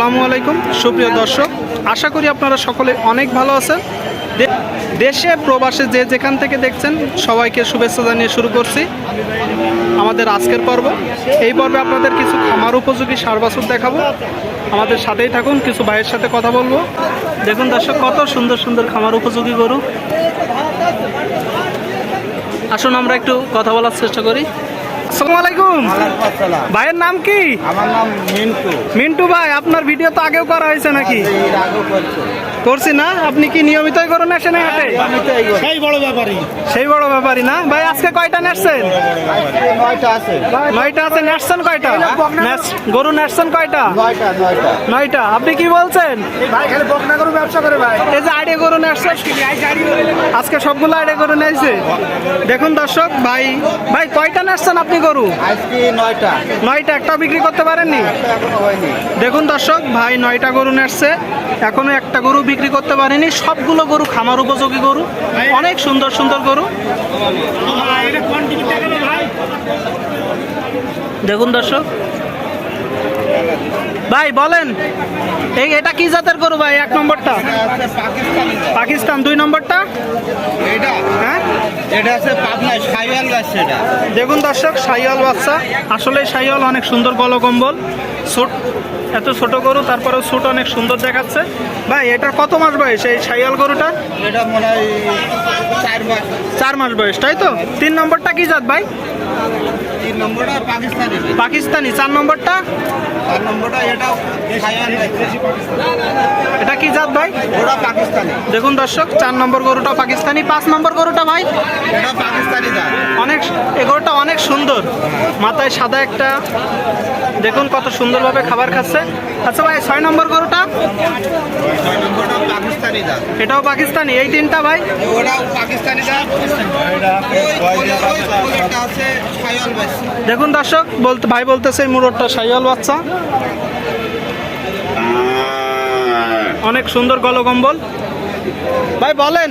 আসসালামু আলাইকুম, সুপ্রিয় দর্শক। আশা করি আপনারা সকলে অনেক ভালো আছেন। দেশে, প্রবাসে যে যেখান থেকে দেখছেন, সবাইকে শুভেচ্ছা জানিয়ে শুরু করছি। আমাদের আজকের পর্ব। এই পর্বে আপনাদের কিছু খামার উপযোগী সার দেখাবো। আমাদের সাথেই থাকুন, কিছু ভাইয়ের সাথে কথা বলব। দেখুন দর্শক, কত সুন্দর সুন্দর খামার উপযোগী গরু। আসুন আমরা একটু কথা বলার চেষ্টা করি। আলাইকুম। ভাইয়ের নাম কি? আমার নাম মিন্টু। মিন্টু ভাই আপনার ভিডিও তো আগেও করা হয়েছে নাকি? করছ না আপনি কি নিয়মিতই করুন আসেন হাটে। সেই বড় ব্যাপারই। সেই বড় ব্যাপারই না? ভাই আজকে কয়টা আজকে নয়টা আছে নয়টা আছে নেসছেন কয়টা গরু নেসছেন কয়টা? নয়টা। আপনি কি বলছেন? ভাই খালি বকনা করে ব্যবসা করে ভাই এই যে আইডিয়া গরু আজকে সবগুলো আইডিয়া গরু নেছে দেখুন দর্শক ভাই ভাই কয়টা নেসছেন আপনি গরু? আজকে নয়টা। নয়টা একটা বিক্রি করতে পারেননি? দেখুন দর্শক ভাই নয়টা গরু নেসছে এখনও একটা গরু বিক্রি করতে পারেনি। সবগুলো গরু খামার উপযোগী গরু। অনেক সুন্দর সুন্দর গরু। দেখুন দর্শক ভাই বলেন। এই এটা কি জাতের গরু ভাই? এক নম্বরটা? পাকিস্তানি। দুই নম্বরটা? এটা? হ্যাঁ? এটা আছে পাবনায় সাইওয়াল গাছ এটা। দেখুন দর্শক সাইয়াল বাচ্চা। আসলে সাইয়াল অনেক সুন্দর গলকম্বল সুট এত ছোট গরু তারপরেও সুট অনেক সুন্দর দেখাচ্ছে। ভাই এটা কত মাস বয়স এই সাইয়াল গরুটা? এটা মনে হয় চার মাস। চার মাস বয়স তাই তো? তিন নম্বরটা কি জাত ভাই? পাকিস্তানি। চার নম্বরটা? এটা কি জাত ভাই? ওটা পাকিস্তানি। দেখুন দর্শক চার নম্বর গরুটা পাকিস্তানি পাঁচ নম্বর গরুটা ভাই? এটা পাকিস্তানি অনেক এই গরুটা অনেক সুন্দর। মাথায় সাদা একটা দেখুন কত সুন্দরভাবে খাবার খাচ্ছে। আচ্ছা ভাই ছয় নম্বর গরুটা? এটাও পাকিস্তানি এই তিনটা ভাই? দেখুন দর্শক বলতে ভাই বলতেছে মুরটটা সাইয়াল বাচ্চা। অনেক সুন্দর গলকম্বল ভাই বলেন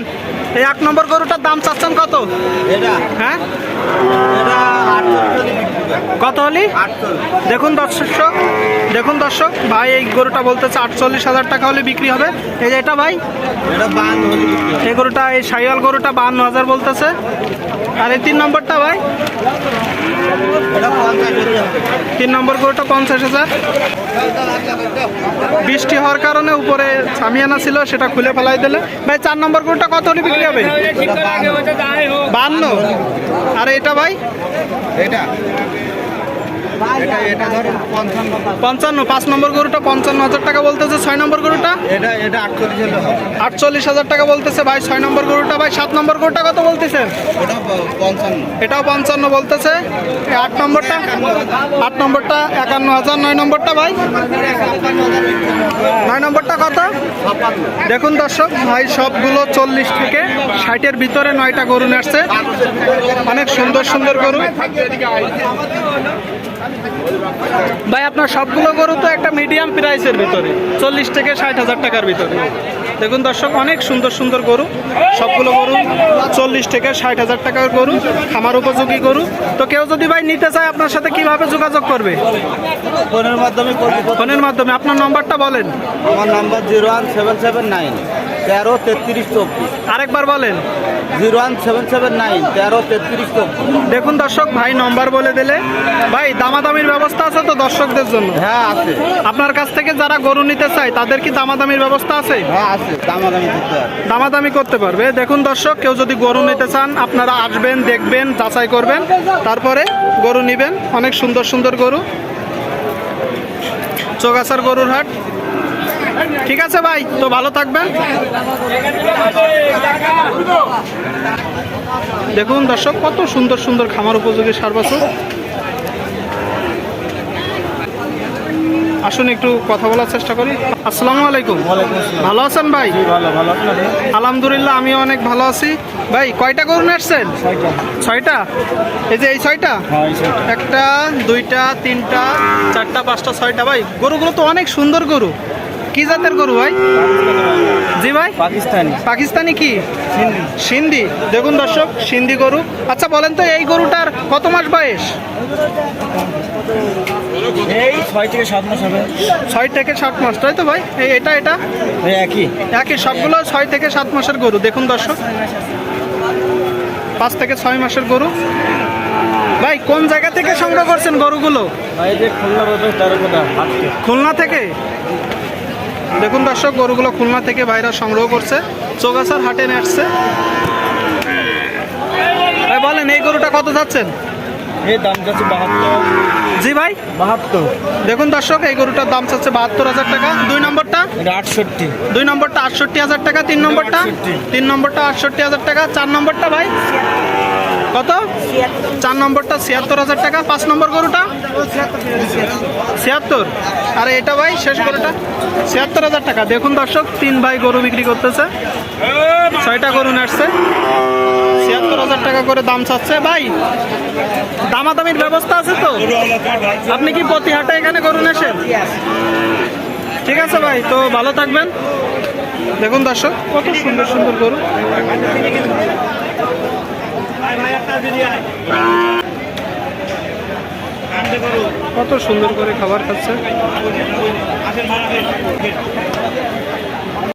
এই এক নম্বর গরুটার দাম চাচ্ছেন কত? হ্যাঁ? কত হলি? দেখুন দর্শক দেখুন দর্শক ভাই এই গরুটা বলতেছে আটচল্লিশ হাজার টাকা হলে বিক্রি হবে। এই যে এটা ভাই? এই গরুটা এই সাইয়াল গরুটা বান্ন হাজার বলতেছে। আর এই তিন নম্বরটা ভাই? তিন নম্বর গরুটা পঞ্চাশ হাজার। বৃষ্টি হওয়ার কারণে উপরে সামিয়ানা ছিল সেটা খুলে ফেলাই দিলে। ভাই চার নম্বর গরুটা কত হলে বিক্রি হবে? বান্ন। আর এটা ভাই? এটা। পঞ্চান্ন পাঁচ। নম্বর গরুটা পঞ্চান্ন হাজার টাকা বলতেছে ছয় নম্বর গরুটা? এটা এটা আটচল্লিশ হাজার টাকা বলতেছে ভাই ছয় নম্বর গরুটা ভাই সাত নম্বর গরুটা কত পঞ্চান্ন। এটাও পঞ্চান্ন বলতেছে। আট নম্বরটা? আট নম্বরটা একান্ন হাজার নয় নম্বরটা ভাই? নয় নম্বরটা কত? দেখুন দর্শক ভাই সবগুলো চল্লিশ থেকে ষাটের ভিতরে নয়টা গরু নাড়ছে। অনেক সুন্দর সুন্দর গরু। ভাই আপনার সবগুলো গরু তো একটা মিডিয়াম প্রাইসের ভিতরে চল্লিশ থেকে ষাট হাজার টাকার ভিতরে। দেখুন দর্শক অনেক সুন্দর সুন্দর গরু। সবগুলো গরু চল্লিশ থেকে ষাট হাজার টাকার গরু খামার উপযোগী গরু। তো কেউ যদি ভাই নিতে চায় আপনার সাথে কীভাবে যোগাযোগ করবে? ফোনের মাধ্যমে ফোনের মাধ্যমে আপনার নম্বরটা বলেন। আমার number zero one seven seven nine তেরো তেত্রিশ চব্বিশ। আরেকবার বলেন। Zero one seven seven nine তেরো তেত্রিশ চব্বিশ। দেখুন দর্শক ভাই নম্বর বলে দিলে। ভাই দামাদামির ব্যবস্থা আছে তো দর্শকদের জন্য? হ্যাঁ আছে। আপনার কাছ থেকে যারা গরু নিতে চায় তাদের কি দামাদামির ব্যবস্থা আছে? হ্যাঁ আছে। দামাদামি করতে দামাদামি করতে পারবে। দেখুন দর্শক কেউ যদি গরু নিতে চান আপনারা আসবেন দেখবেন যাচাই করবেন তারপরে গরু নেবেন। অনেক সুন্দর সুন্দর গরু। চোগাছার গরুর হাট। ঠিক আছে ভাই তো ভালো থাকবেন। দেখুন দর্শক কত সুন্দর সুন্দর খামার উপযোগী সার আসুন একটু কথা বলার চেষ্টা করি। আসসালামু আলাইকুম। ভালো আছেন ভাই? আলহামদুলিল্লাহ আমি অনেক ভালো আছি। ভাই কয়টা গরু আসছেন? ছয়টা। এই যে এই ছয়টা। একটা দুইটা তিনটা চারটা পাঁচটা ছয়টা। ভাই গরুগুলো তো অনেক সুন্দর গরু। কি জাতের গরু ভাই? জি ভাই? পাকিস্তানি। পাকিস্তানি কি? সিন্ধি। দেখুন দর্শক সিন্ধি গরু। আচ্ছা বলেন তো এই গরুটার কত মাস বয়স? এই ছয় থেকে সাত মাস হবে। ছয় থেকে সাত মাস তাই তো ভাই? এই এটা এটা? একই। একই সবগুলো ছয় থেকে সাত মাসের গরু। দেখুন দর্শক। পাঁচ থেকে ছয় মাসের গরু। ভাই কোন জায়গা থেকে সংগ্রহ করছেন গরুগুলো? খুলনা থেকে? দেখুন দর্শক গরুগুলো খুলনা থেকে ভাইরা সংগ্রহ করছে। চৌগাছার হাটে নিয়ে আসছে। ভাই বলেন এই গরুটা কত যাচ্ছেন? এই দাম যাচ্ছে বাহাত্তর। জি ভাই? বাহাত্তর। দেখুন দর্শক এই গরুটার দাম চাচ্ছে বাহাত্তর হাজার টাকা। দুই নম্বরটা? আটষট্টি। দুই নম্বরটা আটষট্টি হাজার টাকা তিন নম্বরটা? তিন নম্বরটা আটষট্টি হাজার টাকা চার নম্বরটা ভাই? কত? চার নম্বরটা ছিয়াত্তর হাজার টাকা পাঁচ নম্বর গরুটা? ছিয়াত্তর। আর এটা ভাই, শেষ গরুটা। ছিয়াত্তর হাজার টাকা। দেখুন দর্শক, তিন ভাই গরু বিক্রি করতেছে। ছয়টা গরু নাড়ছে। ছিয়াত্তর হাজার টাকা করে দাম চাচ্ছে। ভাই, দামাদামির ব্যবস্থা আছে তো? আপনি কি প্রতি হাটে এখানে গরু নেছেন? ঠিক আছে ভাই, তো ভালো থাকবেন। দেখুন দর্শক, কত সুন্দর সুন্দর গরু। কত সুন্দর করে খাবার খাচ্ছে?